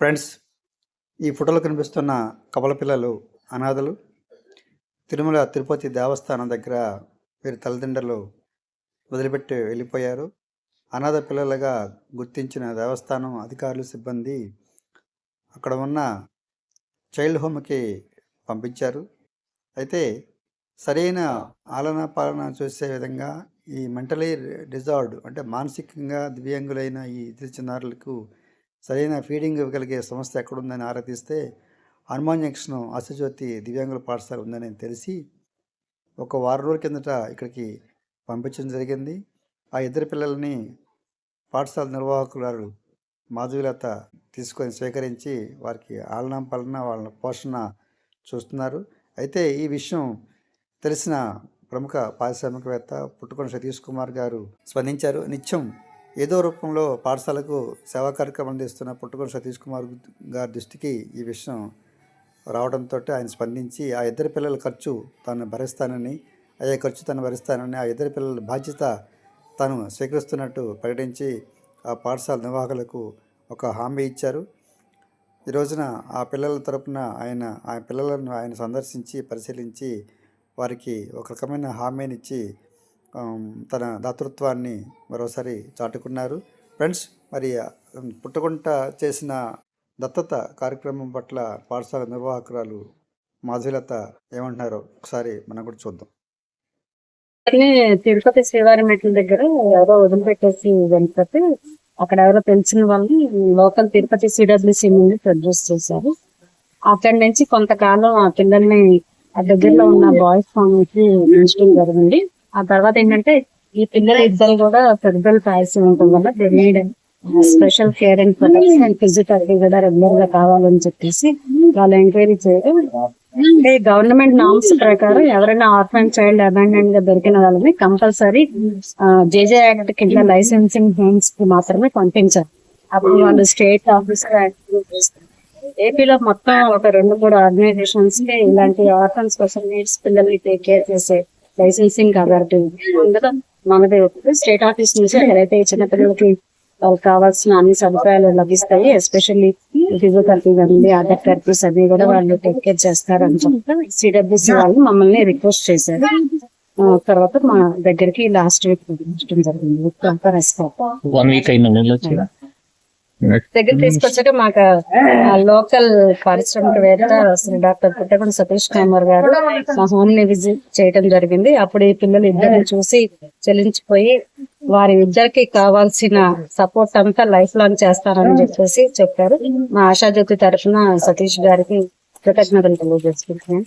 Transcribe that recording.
Friends ఈ ఫోటోలో కనిపిస్తున్న కవల పిల్లలు అనాథలు తిరుమల తిరుపతి దేవస్థానం దగ్గర వీరి తల్లిదండ్రులు వదిలిపెట్టి వెళ్ళిపోయారు. అనాథ పిల్లలుగా గుర్తించిన దేవస్థానం అధికారులు సిబ్బంది అక్కడ ఉన్న చైల్డ్ హోమ్కి పంపించారు. అయితే సరైన ఆలన పాలన చూసే విధంగా ఈ మెంటలీ డిజార్డ్ అంటే మానసికంగా దివ్యాంగులైన ఈ ఇతర చిన్నారులకు సరైన ఫీడింగ్ ఇవ్వగలిగే సంస్థ ఎక్కడుందని ఆరా తీస్తే హనుమాన్ జంక్షన్ ఆశజ్యోతి దివ్యాంగుల పాఠశాల ఉందని తెలిసి ఒక వారం రోజుల కిందట ఇక్కడికి పంపించడం జరిగింది. ఆ ఇద్దరు పిల్లల్ని పాఠశాల నిర్వాహకురాలు మాధవీలత తీసుకొని స్వీకరించి వారికి ఆలనా పాలన వాళ్ళ పోషణ చూస్తున్నారు. అయితే ఈ విషయం తెలిసిన ప్రముఖ పారిశ్రామికవేత్త పుట్టుకొని సతీష్ కుమార్ గారు స్పందించారు. నిత్యం ఏదో రూపంలో పాఠశాలకు సేవా కార్యక్రమం అందిస్తున్న పుట్టుకొని సతీష్ కుమార్ గారి దృష్టికి ఈ విషయం రావడంతో ఆయన స్పందించి ఆ ఇద్దరు పిల్లల ఖర్చు తాను భరిస్తానని అయ్యే ఖర్చు తను భరిస్తానని ఆ ఇద్దరు పిల్లల బాధ్యత తాను స్వీకరిస్తున్నట్టు ప్రకటించి ఆ పాఠశాల నిర్వాహకులకు ఒక హామీ ఇచ్చారు. ఈ రోజున ఆ పిల్లల తరపున ఆయన ఆ పిల్లలను ఆయన సందర్శించి పరిశీలించి వారికి ఒక రకమైన హామీని ఇచ్చి తన దాతృత్వాన్ని మరోసారి చాటుకున్నారు. ఫ్రెండ్స్ మరి పుట్టకుంట పుట్టగుంట చేసిన దత్తత కార్యక్రమం పట్ల పాఠశాల నిర్వాహకురాలు మాధులత ఏమంటున్నారో ఒకసారి మనం కూడా చూద్దాం. తిరుపతి శ్రీవారి మెట్ల దగ్గర ఎవరో వదిలిపెట్టేసి వెళ్ళిపోతే అక్కడ ఎవరో తెలిసిన వాళ్ళని లోకల్ తిరుపతి సిడబ్ల్యూసీ నుండి ప్రొడ్యూస్ చేశారు. అక్కడి నుంచి కొంతకాలం ఆ పిల్లల్ని ఆ దగ్గరలో ఉన్న బాయ్స్ ఫామ్కి ఉంచడం జరిగింది. ఆ తర్వాత ఏంటంటే ఈ పిల్లలు ఇద్దరు కూడా పెద్దలు పాలసీ ఉండటం వల్ల they need special care and protection and physiotherapy కూడా రెగ్యులర్గా కావాలని చెప్పేసి వాళ్ళు ఎంక్వైరీ చేయడం. అంటే గవర్నమెంట్ నామ్స్ ప్రకారం ఎవరైనా ఆర్ఫన్ చైల్డ్ అబాండెంట్గా దొరికిన వాళ్ళని కంపల్సరీ జేజే యాక్ట్ కింద లైసెన్సింగ్ హోమ్స్కి మాత్రమే పంపించారు అప్పుడు వాళ్ళు స్టేట్ ఆఫీసర్ ఏపీలో మొత్తం ఒక రెండు మూడు ఆర్గనైజేషన్స్కి ఇలాంటి ఆర్ఫన్స్ స్పెషల్ నీడ్స్ పిల్లల్ని టేక్ కేర్ చేసే లైసెన్సింగ్ అథారిటీ ఉంది అందులో మనది స్టేట్ ఆఫీస్ నుంచి ఎవరైతే చిన్నపిల్లలకి చిన్న పిల్లలకి వాళ్ళకి కావాల్సిన అన్ని సదుపాయాలు లభిస్తాయి. ఎస్పెషల్లీ ఫిజియోథెరపీ కానీ అదర్ థెరపీస్ అన్ని కూడా వాళ్ళు టేక్ కేర్ చేస్తారని చెప్పి సిడబ్ల్యూసి వాళ్ళు మమ్మల్ని రిక్వెస్ట్ చేశారు. తర్వాత మా దగ్గరికి లాస్ట్ వీక్ జరిగింది. రెస్పాన్స్ వన్ వీక్ అయిన దగ్గర తీసుకొచ్చాక మాకు లోకల్ పారిశ్రామికవేత్త శ్రీ డాక్టర్ పుట్టగొండ సతీష్ కుమార్ గారు మా హోమ్ని విజిట్ చేయడం జరిగింది. అప్పుడు ఈ పిల్లలు ఇద్దరిని చూసి చెల్లించిపోయి వారి ఇద్దరికి కావాల్సిన సపోర్ట్ అంతా లైఫ్ లాంగ్ చేస్తారని చెప్పేసి చెప్పారు. మా ఆశాజ్యోతి తరఫున సతీష్ గారికి కృతజ్ఞతలు తెలియజేసుకుంటున్నాను